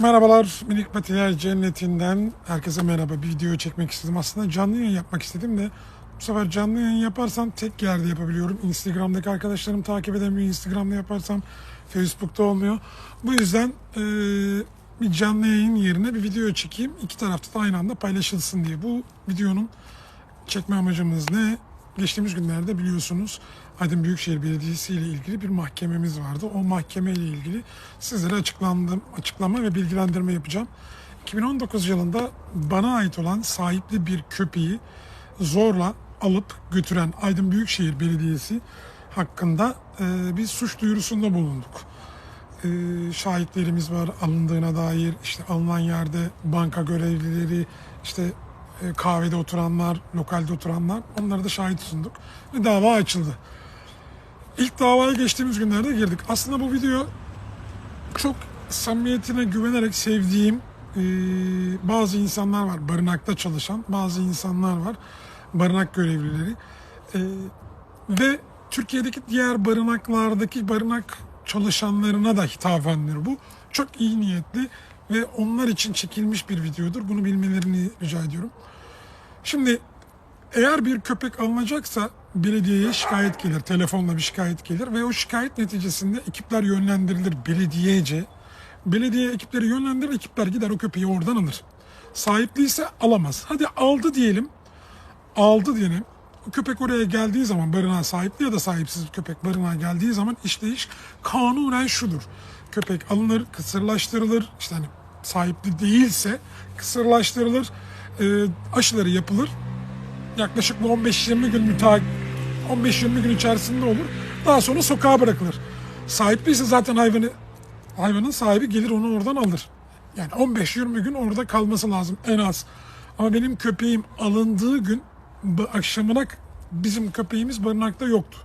Merhabalar Minik Patiler Cenneti'nden herkese merhaba. Bir video çekmek istedim. Aslında canlı yayın yapmak istedim de bu sefer canlı yayın yaparsam tek yerde yapabiliyorum. Instagram'daki arkadaşlarım takip edemiyor. Instagram'da yaparsam Facebook'ta olmuyor. Bu yüzden eee, bir canlı yayın yerine bir video çekeyim. İki tarafta da aynı anda paylaşılsın diye. Bu videonun çekme amacımız ne? Geçtiğimiz günlerde biliyorsunuz Aydın Büyükşehir Belediyesi ile ilgili bir mahkememiz vardı. O mahkeme ile ilgili sizlere açıklandım, açıklama ve bilgilendirme yapacağım. 2019 yılında bana ait olan sahipli bir köpeği zorla alıp götüren Aydın Büyükşehir Belediyesi hakkında e, bir suç duyurusunda bulunduk. E, şahitlerimiz var alındığına dair işte alınan yerde banka görevlileri işte kahvede oturanlar, lokalde oturanlar onları da şahit sunduk ve dava açıldı. İlk davaya geçtiğimiz günlerde girdik. Aslında bu video çok samimiyetine güvenerek sevdiğim e, bazı insanlar var. Barınakta çalışan bazı insanlar var. Barınak görevlileri. E, ve Türkiye'deki diğer barınaklardaki barınak çalışanlarına da hitabendir bu. Çok iyi niyetli ve onlar için çekilmiş bir videodur. Bunu bilmelerini rica ediyorum. Şimdi eğer bir köpek alınacaksa belediyeye şikayet gelir, telefonla bir şikayet gelir ve o şikayet neticesinde ekipler yönlendirilir belediyece. Belediye ekipleri yönlendirir, ekipler gider o köpeği oradan alır. Sahipli ise alamaz. Hadi aldı diyelim, aldı diyelim. O köpek oraya geldiği zaman barınağa sahipli ya da sahipsiz köpek barınağa geldiği zaman işleyiş kanunen şudur. Köpek alınır, kısırlaştırılır. İşte hani sahipli değilse kısırlaştırılır, e, aşıları yapılır yaklaşık bu 15-20 gün müteak 15-20 gün içerisinde olur. Daha sonra sokağa bırakılır. Sahipli ise zaten hayvanı hayvanın sahibi gelir onu oradan alır. Yani 15-20 gün orada kalması lazım en az. Ama benim köpeğim alındığı gün akşamına bizim köpeğimiz barınakta yoktu.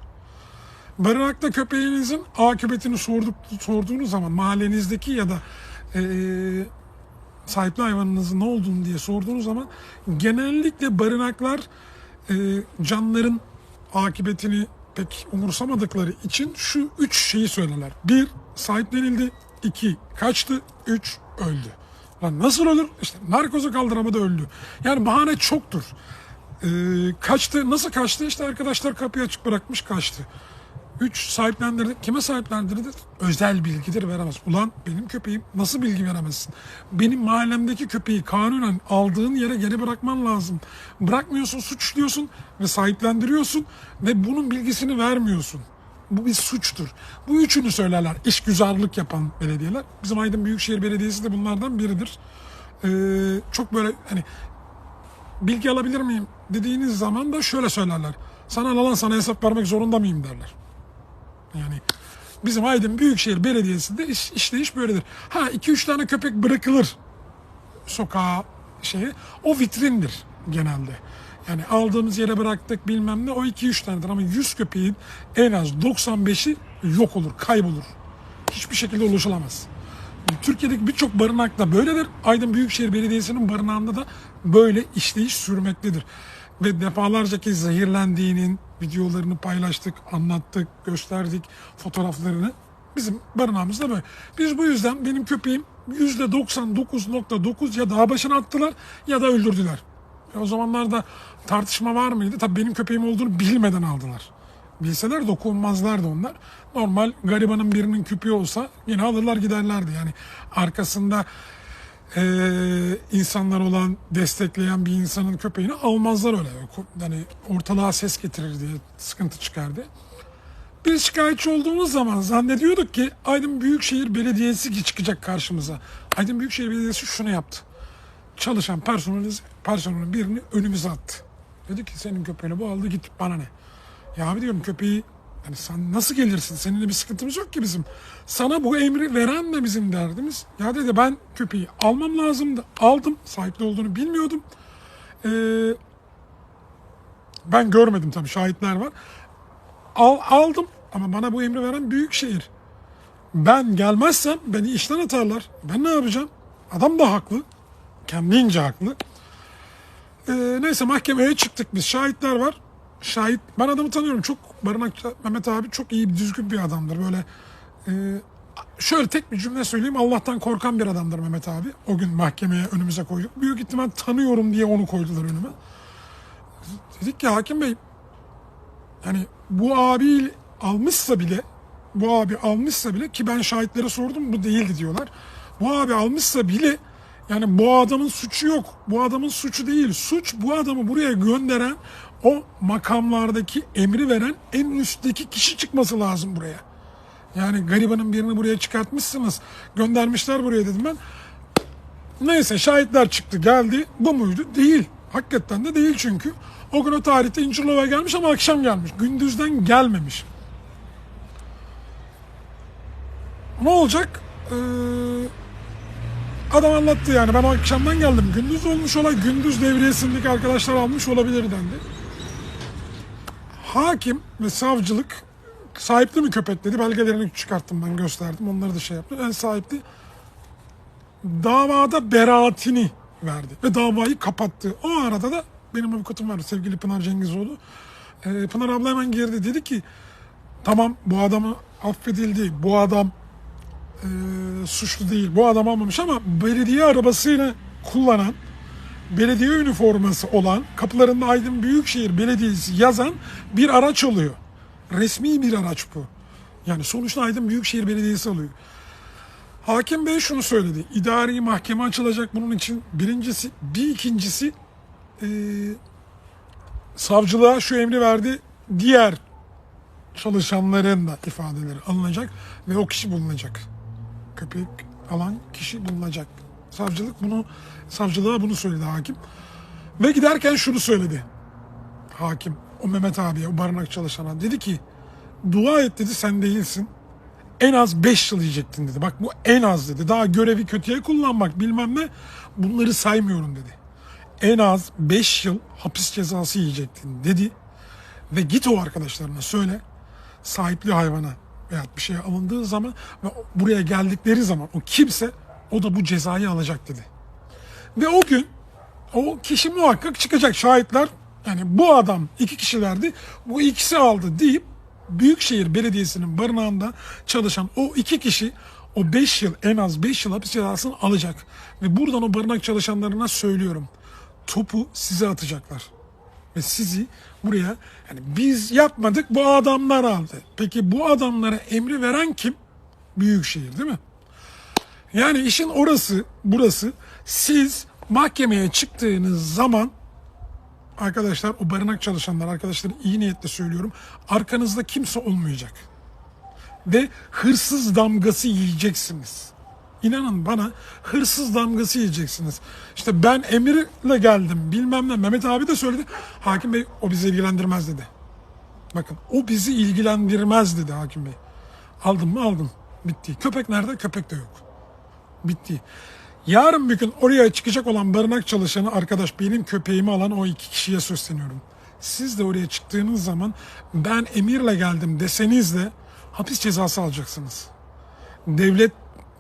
Barınakta köpeğinizin akıbetini sorduk, sorduğunuz zaman mahallenizdeki ya da eee sahipli hayvanınızın ne olduğunu diye sorduğunuz zaman genellikle barınaklar e, canların akıbetini pek umursamadıkları için şu üç şeyi söylerler. Bir, sahiplenildi. iki kaçtı. Üç, öldü. Lan nasıl ölür? İşte narkozu kaldıramadı öldü. Yani bahane çoktur. E, kaçtı. Nasıl kaçtı? İşte arkadaşlar kapıyı açık bırakmış kaçtı. Üç sahiplendirdi. Kime sahiplendirdi? Özel bilgidir veremez. Ulan benim köpeğim nasıl bilgi veremezsin? Benim mahallemdeki köpeği kanunen aldığın yere geri bırakman lazım. Bırakmıyorsun, suçluyorsun ve sahiplendiriyorsun ve bunun bilgisini vermiyorsun. Bu bir suçtur. Bu üçünü söylerler işgüzarlık yapan belediyeler. Bizim Aydın Büyükşehir Belediyesi de bunlardan biridir. Ee, çok böyle hani bilgi alabilir miyim dediğiniz zaman da şöyle söylerler. Sana alan sana hesap vermek zorunda mıyım derler. Yani bizim Aydın Büyükşehir Belediyesi'nde iş, işleyiş böyledir. Ha iki üç tane köpek bırakılır sokağa şeyi. O vitrindir genelde. Yani aldığımız yere bıraktık bilmem ne o iki üç tanedir ama 100 köpeğin en az 95'i yok olur, kaybolur. Hiçbir şekilde ulaşılamaz. Türkiye'deki birçok barınakta böyledir. Aydın Büyükşehir Belediyesi'nin barınağında da böyle işleyiş sürmektedir. Ve defalarca kez zehirlendiğinin videolarını paylaştık, anlattık, gösterdik fotoğraflarını. Bizim barınağımızda böyle. Biz bu yüzden benim köpeğim %99.9 ya dağ başına attılar ya da öldürdüler. E o zamanlarda tartışma var mıydı? Tabii benim köpeğim olduğunu bilmeden aldılar. Bilseler dokunmazlardı onlar. Normal garibanın birinin küpü olsa yine alırlar giderlerdi. Yani arkasında eee, insanlar olan, destekleyen bir insanın köpeğini almazlar öyle. Yani ortalığa ses getirir diye sıkıntı çıkardı. Biz şikayetçi olduğumuz zaman zannediyorduk ki Aydın Büyükşehir Belediyesi çıkacak karşımıza. Aydın Büyükşehir Belediyesi şunu yaptı. Çalışan personeliz, personelin birini önümüze attı. Dedi ki senin köpeğini bu aldı git bana ne? Ya abi diyorum köpeği yani sen nasıl gelirsin? Seninle bir sıkıntımız yok ki bizim. Sana bu emri veren de bizim derdimiz. Ya dedi ben köpeği almam lazımdı. Aldım. Sahipli olduğunu bilmiyordum. Ee, ben görmedim tabii şahitler var. Al, aldım ama bana bu emri veren büyük şehir. Ben gelmezsem beni işten atarlar. Ben ne yapacağım? Adam da haklı. Kendince haklı. Ee, neyse mahkemeye çıktık biz. Şahitler var. Şahit. Ben adamı tanıyorum. Çok barınakçı Mehmet abi çok iyi, düzgün bir adamdır. Böyle e, şöyle tek bir cümle söyleyeyim. Allah'tan korkan bir adamdır Mehmet abi. O gün mahkemeye önümüze koyduk. Büyük ihtimal tanıyorum diye onu koydular önüme. Dedik ki hakim bey yani bu abi almışsa bile bu abi almışsa bile ki ben şahitlere sordum bu değildi diyorlar. Bu abi almışsa bile yani bu adamın suçu yok. Bu adamın suçu değil. Suç bu adamı buraya gönderen o makamlardaki emri veren en üstteki kişi çıkması lazım buraya. Yani garibanın birini buraya çıkartmışsınız. Göndermişler buraya dedim ben. Neyse şahitler çıktı geldi. Bu muydu? Değil. Hakikaten de değil çünkü. O gün o tarihte İncirlova gelmiş ama akşam gelmiş. Gündüzden gelmemiş. Ne olacak? Ee, adam anlattı yani. Ben akşamdan geldim. Gündüz olmuş olay. Gündüz devriyesindeki arkadaşlar almış olabilir dendi. Hakim ve savcılık sahipli mi köpek dedi. Belgelerini çıkarttım ben gösterdim. Onları da şey yaptı. En sahipli davada beraatini verdi ve davayı kapattı. O arada da benim avukatım var sevgili Pınar Cengizoğlu. Ee, Pınar abla hemen girdi dedi ki tamam bu adamı affedildi. Bu adam e, suçlu değil. Bu adam almamış ama belediye arabasıyla kullanan belediye üniforması olan kapılarında Aydın Büyükşehir Belediyesi yazan bir araç oluyor. Resmi bir araç bu. Yani sonuçta Aydın Büyükşehir Belediyesi alıyor. Hakim Bey şunu söyledi. İdari mahkeme açılacak bunun için. Birincisi, bir ikincisi e, savcılığa şu emri verdi. Diğer çalışanların da ifadeleri alınacak ve o kişi bulunacak. Köpek alan kişi bulunacak. Savcılık bunu savcılığa bunu söyledi hakim. Ve giderken şunu söyledi. Hakim o Mehmet abiye, o barınak çalışana dedi ki dua et dedi sen değilsin en az 5 yıl yiyecektin dedi. Bak bu en az dedi. Daha görevi kötüye kullanmak bilmem ne bunları saymıyorum dedi. En az 5 yıl hapis cezası yiyecektin dedi. Ve git o arkadaşlarına söyle sahipli hayvana veya bir şeye alındığı zaman ve buraya geldikleri zaman o kimse o da bu cezayı alacak dedi. Ve o gün o kişi muhakkak çıkacak şahitler yani bu adam iki kişilerdi bu ikisi aldı deyip Büyükşehir Belediyesi'nin barınağında çalışan o iki kişi o 5 yıl en az 5 yıl hapis cezasını alacak. Ve buradan o barınak çalışanlarına söylüyorum. Topu size atacaklar. Ve sizi buraya yani biz yapmadık bu adamlar aldı. Peki bu adamlara emri veren kim? Büyükşehir değil mi? Yani işin orası burası siz mahkemeye çıktığınız zaman arkadaşlar o barınak çalışanlar arkadaşlar iyi niyetle söylüyorum arkanızda kimse olmayacak. Ve hırsız damgası yiyeceksiniz. İnanın bana hırsız damgası yiyeceksiniz. İşte ben emirle geldim bilmem ne Mehmet abi de söyledi. Hakim Bey o bizi ilgilendirmez dedi. Bakın o bizi ilgilendirmez dedi hakim bey. Aldın mı aldın. Bitti. Köpek nerede? Köpek de yok. Bitti. Yarın bir gün oraya çıkacak olan barınak çalışanı arkadaş benim köpeğimi alan o iki kişiye sesleniyorum. Siz de oraya çıktığınız zaman ben emirle geldim deseniz de hapis cezası alacaksınız. Devlet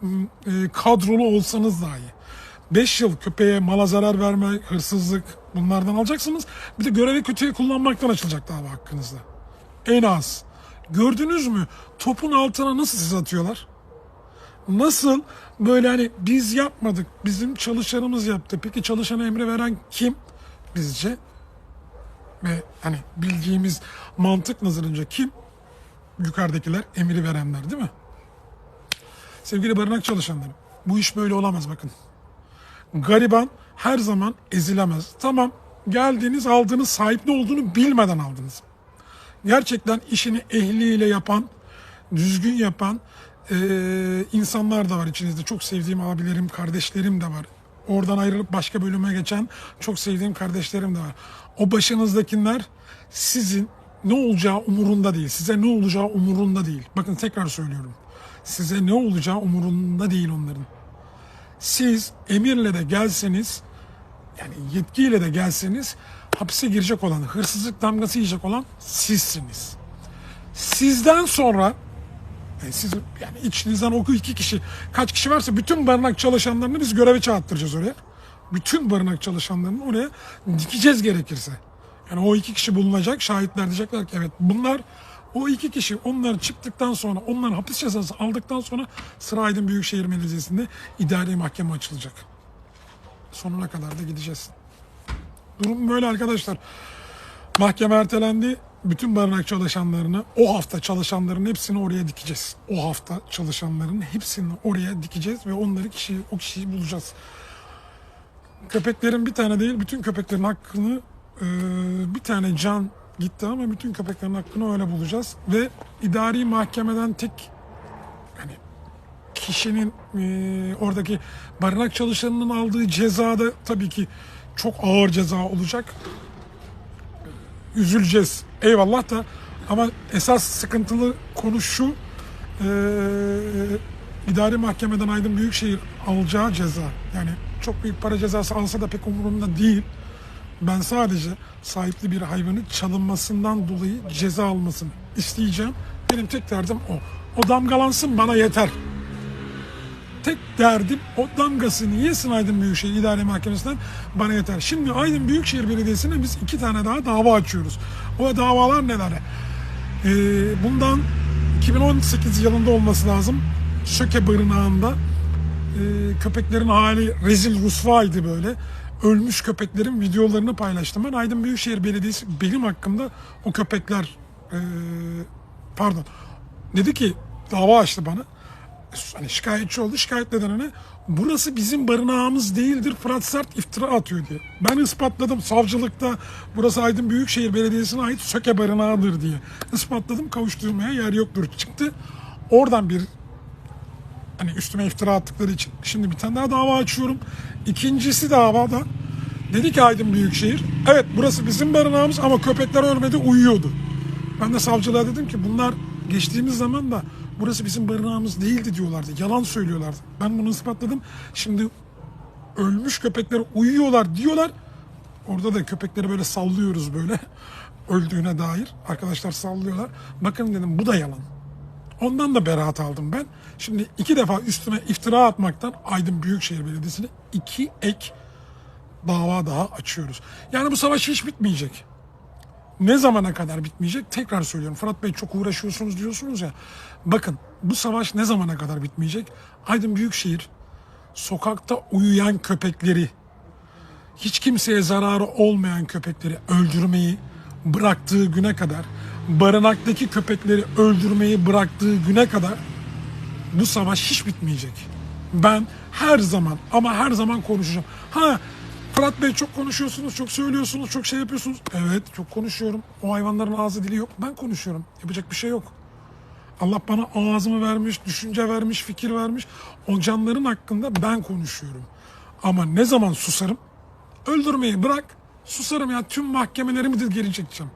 e, kadrolu olsanız dahi. 5 yıl köpeğe mala zarar verme, hırsızlık bunlardan alacaksınız. Bir de görevi kötüye kullanmaktan açılacak dava hakkınızda. En az. Gördünüz mü? Topun altına nasıl siz atıyorlar? Nasıl böyle hani biz yapmadık, bizim çalışanımız yaptı. Peki çalışana emri veren kim? Bizce ve hani bildiğimiz mantık nazarınca kim? Yukarıdakiler emri verenler değil mi? Sevgili barınak çalışanları, bu iş böyle olamaz bakın. Gariban her zaman ezilemez. Tamam, geldiniz, aldınız, sahip ne olduğunu bilmeden aldınız. Gerçekten işini ehliyle yapan, düzgün yapan eee, insanlar da var içinizde. Çok sevdiğim abilerim, kardeşlerim de var. Oradan ayrılıp başka bölüme geçen çok sevdiğim kardeşlerim de var. O başınızdakiler sizin ne olacağı umurunda değil. Size ne olacağı umurunda değil. Bakın tekrar söylüyorum. Size ne olacağı umurunda değil onların. Siz emirle de gelseniz yani yetkiyle de gelseniz hapise girecek olan, hırsızlık damgası yiyecek olan sizsiniz. Sizden sonra yani siz yani içinizden o iki kişi kaç kişi varsa bütün barınak çalışanlarını biz göreve çağırttıracağız oraya. Bütün barınak çalışanlarını oraya dikeceğiz gerekirse. Yani o iki kişi bulunacak. Şahitler diyecekler ki evet bunlar O iki kişi onlar çıktıktan sonra, onların hapis cezası aldıktan sonra sıra Aydın Büyükşehir Belediyesi'nde idari mahkeme açılacak. Sonuna kadar da gideceğiz. Durum böyle arkadaşlar. Mahkeme ertelendi. Bütün barınak çalışanlarını, o hafta çalışanların hepsini oraya dikeceğiz. O hafta çalışanların hepsini oraya dikeceğiz ve onları kişi, o kişiyi bulacağız. Köpeklerin bir tane değil, bütün köpeklerin hakkını e, bir tane can gitti ama bütün köpeklerin hakkını öyle bulacağız. Ve idari mahkemeden tek hani kişinin e, oradaki barınak çalışanının aldığı ceza da tabii ki çok ağır ceza olacak. Üzüleceğiz. Eyvallah da ama esas sıkıntılı konu şu e, idari mahkemeden Aydın Büyükşehir alacağı ceza. Yani çok büyük para cezası alsa da pek umurumda değil. Ben sadece sahipli bir hayvanın çalınmasından dolayı ceza almasını isteyeceğim. Benim tek derdim o. O damgalansın bana yeter. Tek derdim o damgasını yesin Aydın Büyükşehir İdare Mahkemesi'nden bana yeter. Şimdi Aydın Büyükşehir Belediyesi'ne biz iki tane daha dava açıyoruz. O davalar neler? Ee, bundan 2018 yılında olması lazım. Söke Barınağı'nda e, köpeklerin hali rezil rusvaydı böyle. Ölmüş köpeklerin videolarını paylaştım. Ben Aydın Büyükşehir Belediyesi benim hakkımda o köpekler e, pardon dedi ki dava açtı bana. Hani şikayetçi oldu. Şikayetleden hani burası bizim barınağımız değildir. Fırat Sert iftira atıyor diye. Ben ispatladım savcılıkta burası Aydın Büyükşehir Belediyesi'ne ait Söke barınağıdır diye. Ispatladım kavuşturmaya yer yoktur çıktı. Oradan bir hani üstüme iftira attıkları için. Şimdi bir tane daha dava açıyorum. İkincisi davada dedi ki Aydın Büyükşehir evet burası bizim barınağımız ama köpekler ölmedi uyuyordu. Ben de savcılığa dedim ki bunlar geçtiğimiz zaman da burası bizim barınağımız değildi diyorlardı. Yalan söylüyorlardı. Ben bunu ispatladım. Şimdi ölmüş köpekler uyuyorlar diyorlar. Orada da köpekleri böyle sallıyoruz böyle öldüğüne dair. Arkadaşlar sallıyorlar. Bakın dedim bu da yalan. Ondan da beraat aldım ben. Şimdi iki defa üstüme iftira atmaktan Aydın Büyükşehir Belediyesi'ne iki ek dava daha açıyoruz. Yani bu savaş hiç bitmeyecek. Ne zamana kadar bitmeyecek? Tekrar söylüyorum. Fırat Bey çok uğraşıyorsunuz diyorsunuz ya. Bakın bu savaş ne zamana kadar bitmeyecek? Aydın Büyükşehir sokakta uyuyan köpekleri, hiç kimseye zararı olmayan köpekleri öldürmeyi bıraktığı güne kadar, barınaktaki köpekleri öldürmeyi bıraktığı güne kadar bu savaş hiç bitmeyecek. Ben her zaman ama her zaman konuşacağım. Ha Fırat Bey çok konuşuyorsunuz, çok söylüyorsunuz, çok şey yapıyorsunuz. Evet çok konuşuyorum. O hayvanların ağzı dili yok. Ben konuşuyorum. Yapacak bir şey yok. Allah bana ağzımı vermiş, düşünce vermiş, fikir vermiş. O canların hakkında ben konuşuyorum. Ama ne zaman susarım? Öldürmeyi bırak. Susarım ya tüm mahkemelerimi de geri çekeceğim.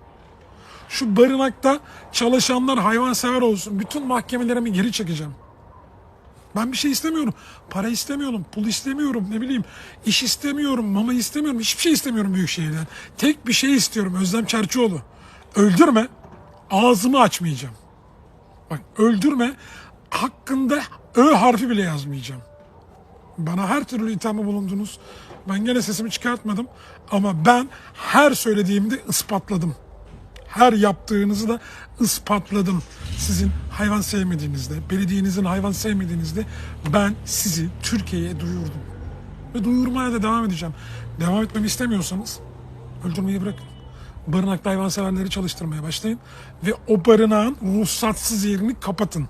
Şu barınakta çalışanlar hayvansever olsun. Bütün mahkemelerimi geri çekeceğim. Ben bir şey istemiyorum. Para istemiyorum, pul istemiyorum, ne bileyim iş istemiyorum, mama istemiyorum, hiçbir şey istemiyorum Büyükşehir'den. Tek bir şey istiyorum Özlem Çerçioğlu. Öldürme, ağzımı açmayacağım. Bak öldürme, hakkında Ö harfi bile yazmayacağım. Bana her türlü ithamı bulundunuz. Ben gene sesimi çıkartmadım. Ama ben her söylediğimde ispatladım. Her yaptığınızı da ispatladım. Sizin hayvan sevmediğinizde, belediyenizin hayvan sevmediğinizde ben sizi Türkiye'ye duyurdum. Ve duyurmaya da devam edeceğim. Devam etmemi istemiyorsanız öldürmeyi bırakın. Barınakta hayvanseverleri çalıştırmaya başlayın. Ve o barınağın ruhsatsız yerini kapatın.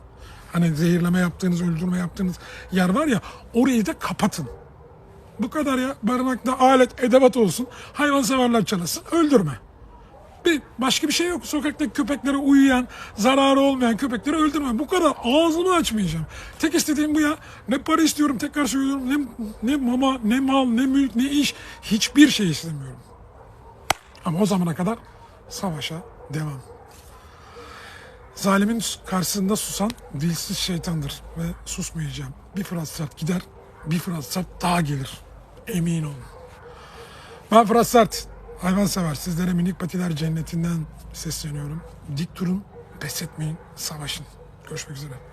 Hani zehirleme yaptığınız, öldürme yaptığınız yer var ya orayı da kapatın. Bu kadar ya. Barınakta alet, edevat olsun. Hayvanseverler çalışsın. Öldürme. Bir, başka bir şey yok. Sokaktaki köpeklere uyuyan, zararı olmayan köpekleri öldürme. Bu kadar. Ağzımı açmayacağım. Tek istediğim bu ya. Ne para istiyorum tekrar söylüyorum. Ne, ne mama, ne mal, ne mülk, ne iş. Hiçbir şey istemiyorum. Ama o zamana kadar savaşa devam. Zalimin karşısında susan dilsiz şeytandır ve susmayacağım. Bir Fırat Sert gider, bir Fırat Sert daha gelir. Emin olun. Ben Fırat Sert, hayvansever. Sizlere minik patiler cennetinden sesleniyorum. Dik durun, pes etmeyin, savaşın. Görüşmek üzere.